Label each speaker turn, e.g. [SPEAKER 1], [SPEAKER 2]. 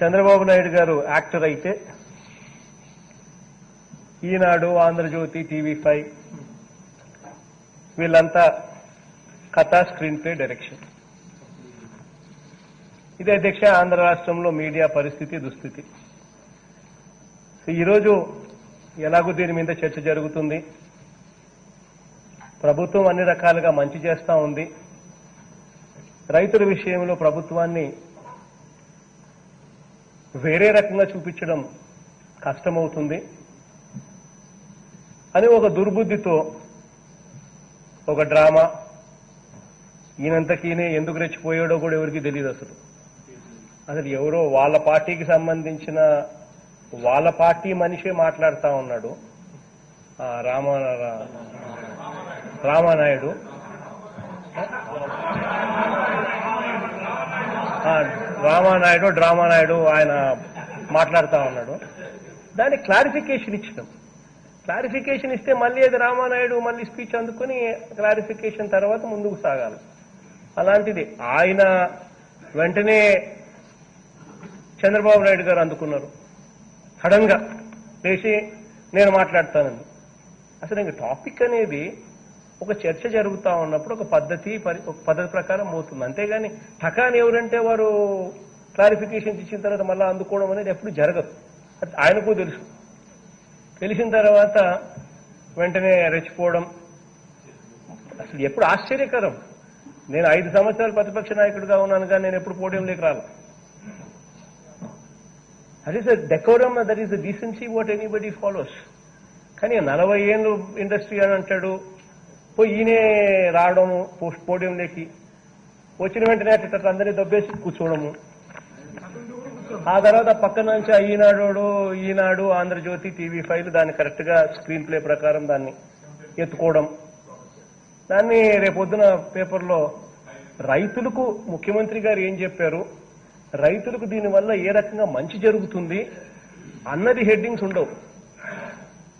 [SPEAKER 1] చంద్రబాబు నాయుడు గారు యాక్టర్ అయితే ఈనాడు Andhra Jyothi TV five వీళ్ళంతా కథ స్క్రీన్ ప్లే డైరెక్షన్. ఇది అధ్యక్ష ఆంధ్ర రాష్ట్రంలో మీడియా పరిస్థితి దుస్థితి. ఈరోజు ఎలాగో దీని మీద చర్చ జరుగుతుంది. ప్రభుత్వం అన్ని రకాలుగా మంచి చేస్తా ఉంది. రైతుల విషయంలో ప్రభుత్వాన్ని వేరే రకంగా చూపించడం కష్టమవుతుంది అని ఒక దుర్బుద్ధితో ఒక డ్రామా ఈయనంతకీనే ఎందుకు రెచ్చిపోయాడో కూడా ఎవరికి తెలియదు అసలు. అసలు ఎవరో వాళ్ళ పార్టీకి సంబంధించిన వాళ్ళ పార్టీ మనిషే మాట్లాడుతూ ఉన్నాడు. ఆ రామ రామానాయుడు. రామానాయుడు డ్రామానాయుడు ఆయన మాట్లాడుతా ఉన్నాడు. దానికి క్లారిఫికేషన్ ఇచ్చినాం. క్లారిఫికేషన్ ఇస్తే మళ్ళీ అది రామానాయుడు మళ్ళీ స్పీచ్ అందుకుని క్లారిఫికేషన్ తర్వాత ముందుకు సాగాలి. అలాంటిది ఆయన వెంటనే చంద్రబాబు నాయుడు గారు అందుకున్నారు. సడన్గా లేచి నేను మాట్లాడతానండి అసలు ఇంక టాపిక్ అనేది ఒక చర్చ జరుగుతా ఉన్నప్పుడు ఒక పద్ధతి ఒక పద్ధతి ప్రకారం అవుతుంది అంతేగాని ఠకాన్ ఎవరంటే వారు క్లారిఫికేషన్ ఇచ్చిన తర్వాత మళ్ళీ అందుకోవడం అనేది ఎప్పుడు జరగదు. అది ఆయనకు తెలుసు. తెలిసిన తర్వాత వెంటనే రెచ్చిపోవడం అసలు ఎప్పుడు ఆశ్చర్యకరం. నేను ఐదు సంవత్సరాలు ప్రతిపక్ష నాయకుడిగా ఉన్నాను కానీ నేను ఎప్పుడు పోడియంలోకి రాను that is decorum that is the decency what anybody follows కానీ నలభై ఏళ్ళు ఇండస్ట్రీ అని అంటాడు పోయి ఈయనే రావడము పోస్ట్ పోడియంలోకి వచ్చిన వెంటనే అట్లా అందరినీ దొబ్బేసి కూర్చోవడము. ఆ తర్వాత పక్కన నుంచి ఈనాడు ఈనాడు ఆంధ్రజ్యోతి టీవీ ఫైవ్ దాన్ని కరెక్ట్గా స్క్రీన్ ప్లే ప్రకారం దాన్ని ఎత్తుకోవడం. దాన్ని రేపొద్దున పేపర్లో రైతులకు ముఖ్యమంత్రి గారు ఏం చెప్పారు? రైతులకు దీనివల్ల ఏ రకంగా మంచి జరుగుతుంది? అన్నది హెడ్డింగ్స్ ఉండవు.